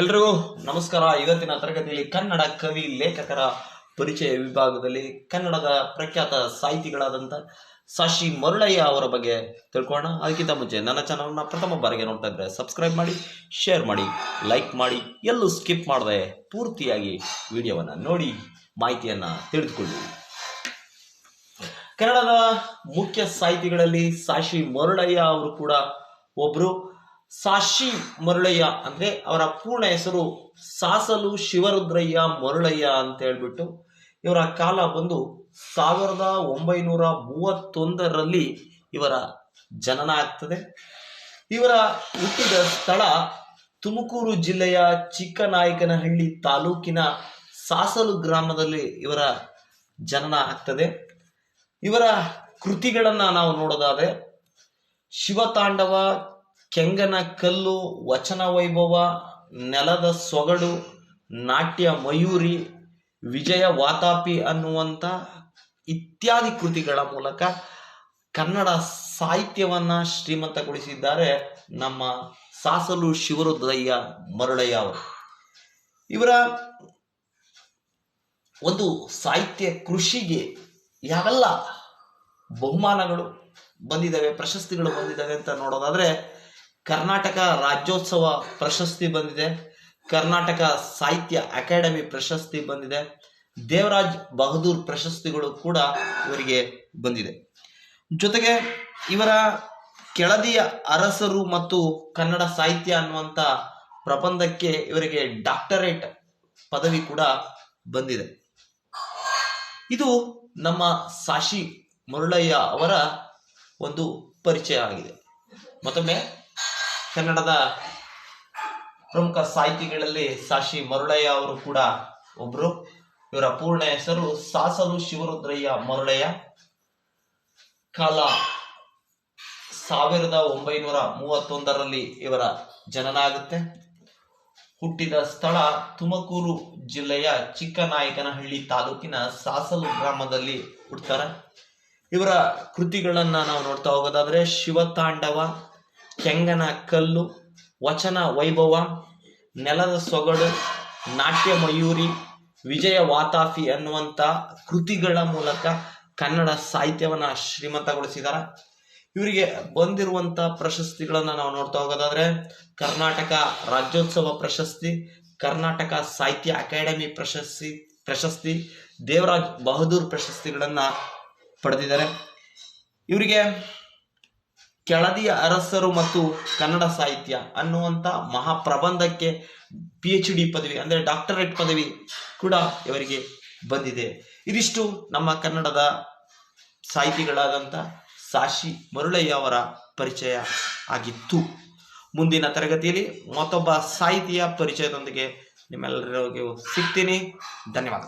ಎಲ್ರಿಗೂ ನಮಸ್ಕಾರ. ಇವತ್ತಿನ ತರಗತಿಯಲ್ಲಿ ಕನ್ನಡ ಕವಿ, ಲೇಖಕರ ಪರಿಚಯ ವಿಭಾಗದಲ್ಲಿ ಕನ್ನಡದ ಪ್ರಖ್ಯಾತ ಸಾಹಿತಿಗಳಾದಂಥ ಸಾಶಿ ಮರುಳಯ್ಯ ಅವರ ಬಗ್ಗೆ ತಿಳ್ಕೊಳ್ಳೋಣ. ಅದಕ್ಕಿಂತ ಮುಂಚೆ ನನ್ನ ಚಾನಲ್ನ ಪ್ರಥಮ ಬಾರಿಗೆ ನೋಡ್ತಾ ಇದ್ರೆ ಸಬ್ಸ್ಕ್ರೈಬ್ ಮಾಡಿ ಶೇರ್ ಮಾಡಿ ಲೈಕ್ ಮಾಡಿ, ಎಲ್ಲೂ ಸ್ಕಿಪ್ ಮಾಡದೆ ಪೂರ್ತಿಯಾಗಿ ವಿಡಿಯೋವನ್ನು ನೋಡಿ ಮಾಹಿತಿಯನ್ನು ತಿಳಿದುಕೊಳ್ಳಿ. ಕನ್ನಡದ ಮುಖ್ಯ ಸಾಹಿತಿಗಳಲ್ಲಿ ಸಾಶಿ ಮರುಳಯ್ಯ ಅವರು ಕೂಡ ಒಬ್ರು. ಸಾಶಿ ಮರುಳಯ್ಯ ಅಂದ್ರೆ ಅವರ ಪೂರ್ಣ ಹೆಸರು ಸಾಸಲು ಶಿವರುದ್ರಯ್ಯ ಮರುಳಯ್ಯ ಅಂತ ಹೇಳ್ಬಿಟ್ಟು ಇವರ ಕಾಲ ಬಂದು ಸಾವಿರದ ಒಂಬೈನೂರ ಮೂವತ್ತೊಂದರಲ್ಲಿ ಇವರ ಜನನ ಆಗ್ತದೆ. ಇವರ ಹುಟ್ಟಿದ ಸ್ಥಳ ತುಮಕೂರು ಜಿಲ್ಲೆಯ ಚಿಕ್ಕನಾಯಕನಹಳ್ಳಿ ತಾಲೂಕಿನ ಸಾಸಲು ಗ್ರಾಮದಲ್ಲಿ ಇವರ ಜನನ ಆಗ್ತದೆ. ಇವರ ಕೃತಿಗಳನ್ನು ನಾವು ನೋಡೋದಾದ್ರೆ ಶಿವತಾಂಡವ ಕೆಂಗನ ಕಲ್ಲು, ವಚನ ವೈಭವ, ನೆಲದ ಸೊಗಡು, ನಾಟ್ಯ ಮಯೂರಿ, ವಿಜಯ ವಾತಾಪಿ ಅನ್ನುವಂಥ ಇತ್ಯಾದಿ ಕೃತಿಗಳ ಮೂಲಕ ಕನ್ನಡ ಸಾಹಿತ್ಯವನ್ನ ಶ್ರೀಮಂತಗೊಳಿಸಿದ್ದಾರೆ ನಮ್ಮ ಸಾಸಲು ಶಿವರುದ್ರಯ್ಯ ಮರುಳಯ್ಯ ಅವರು. ಇವರ ಒಂದು ಸಾಹಿತ್ಯ ಕೃಷಿಗೆ ಯಾವೆಲ್ಲ ಬಹುಮಾನಗಳು ಬಂದಿದ್ದಾವೆ, ಪ್ರಶಸ್ತಿಗಳು ಬಂದಿದ್ದಾವೆ ಅಂತ ನೋಡೋದಾದ್ರೆ ಕರ್ನಾಟಕ ರಾಜ್ಯೋತ್ಸವ ಪ್ರಶಸ್ತಿ ಬಂದಿದೆ. ಕರ್ನಾಟಕ ಸಾಹಿತ್ಯ ಅಕಾಡೆಮಿ ಪ್ರಶಸ್ತಿ ಬಂದಿದೆ. ದೇವರಾಜ್ ಬಹದ್ದೂರ್ ಪ್ರಶಸ್ತಿಗಳು ಕೂಡ ಇವರಿಗೆ ಬಂದಿದೆ. ಜೊತೆಗೆ ಇವರ ಕೆಳದಿಯ ಅರಸರು ಮತ್ತು ಕನ್ನಡ ಸಾಹಿತ್ಯ ಅನ್ನುವಂಥ ಪ್ರಬಂಧಕ್ಕೆ ಇವರಿಗೆ ಡಾಕ್ಟರೇಟ್ ಪದವಿ ಕೂಡ ಬಂದಿದೆ. ಇದು ನಮ್ಮ ಸಾಶಿ ಮರುಳಯ್ಯ ಅವರ ಒಂದು ಪರಿಚಯ ಆಗಿದೆ. ಮತ್ತೊಮ್ಮೆ ಕನ್ನಡದ ಪ್ರಮುಖ ಸಾಹಿತಿಗಳಲ್ಲಿ ಸಾಶಿ ಮರುಳಯ್ಯ ಅವರು ಕೂಡ ಒಬ್ರು. ಇವರ ಪೂರ್ಣ ಹೆಸರು ಸಾಸಲು ಶಿವರುದ್ರಯ್ಯ ಮರುಳಯ್ಯ. ಕಾಲ ಸಾವಿರದ ಒಂಬೈನೂರ ಮೂವತ್ತೊಂದರಲ್ಲಿ ಇವರ ಜನನ ಆಗುತ್ತೆ ಹುಟ್ಟಿದ ಸ್ಥಳ ತುಮಕೂರು ಜಿಲ್ಲೆಯ ಚಿಕ್ಕನಾಯಕನಹಳ್ಳಿ ತಾಲೂಕಿನ ಸಾಸಲು ಗ್ರಾಮದಲ್ಲಿ ಹುಡ್ತಾರೆ ಇವರ ಕೃತಿಗಳನ್ನ ನಾವು ನೋಡ್ತಾ ಹೋಗೋದಾದ್ರೆ ಶಿವತಾಂಡವ ಕೆಂಗನ ಕಲ್ಲು, ವಚನ ವೈಭವ, ನೆಲದ ಸೊಗಡು, ನಾಟ್ಯ ಮಯೂರಿ, ವಿಜಯ ವಾತಾಫಿ ಅನ್ನುವಂಥ ಕೃತಿಗಳ ಮೂಲಕ ಕನ್ನಡ ಸಾಹಿತ್ಯವನ್ನು ಶ್ರೀಮಂತಗೊಳಿಸಿದ್ದಾರೆ ಇವರಿಗೆ ಬಂದಿರುವಂಥ ಪ್ರಶಸ್ತಿಗಳನ್ನು ನಾವು ನೋಡ್ತಾ ಹೋಗೋದಾದರೆ ಕರ್ನಾಟಕ ರಾಜ್ಯೋತ್ಸವ ಪ್ರಶಸ್ತಿ, ಕರ್ನಾಟಕ ಸಾಹಿತ್ಯ ಅಕಾಡೆಮಿ ಪ್ರಶಸ್ತಿ ಪ್ರಶಸ್ತಿ, ದೇವರಾಜ್ ಬಹದ್ದೂರ್ ಪ್ರಶಸ್ತಿಗಳನ್ನು ಪಡೆದಿದ್ದಾರೆ. ಇವರಿಗೆ ಕೆಳದಿಯ ಅರಸರು ಮತ್ತು ಕನ್ನಡ ಸಾಹಿತ್ಯ ಅನ್ನುವಂಥ ಮಹಾಪ್ರಬಂಧಕ್ಕೆ ಪಿ ಎಚ್ ಡಿ ಪದವಿ, ಅಂದರೆ ಡಾಕ್ಟರೇಟ್ ಪದವಿ ಕೂಡ ಇವರಿಗೆ ಬಂದಿದೆ. ಇದಿಷ್ಟು ನಮ್ಮ ಕನ್ನಡದ ಸಾಹಿತಿಗಳಾದಂಥ ಸಾಶಿ ಮರುಳಯ್ಯ ಅವರ ಪರಿಚಯ ಆಗಿತ್ತು. ಮುಂದಿನ ತರಗತಿಯಲ್ಲಿ ಮತ್ತೊಬ್ಬ ಸಾಹಿತಿಯ ಪರಿಚಯದೊಂದಿಗೆ ನಿಮ್ಮೆಲ್ಲರಿಗೂ ಸಿಗ್ತೀನಿ. ಧನ್ಯವಾದ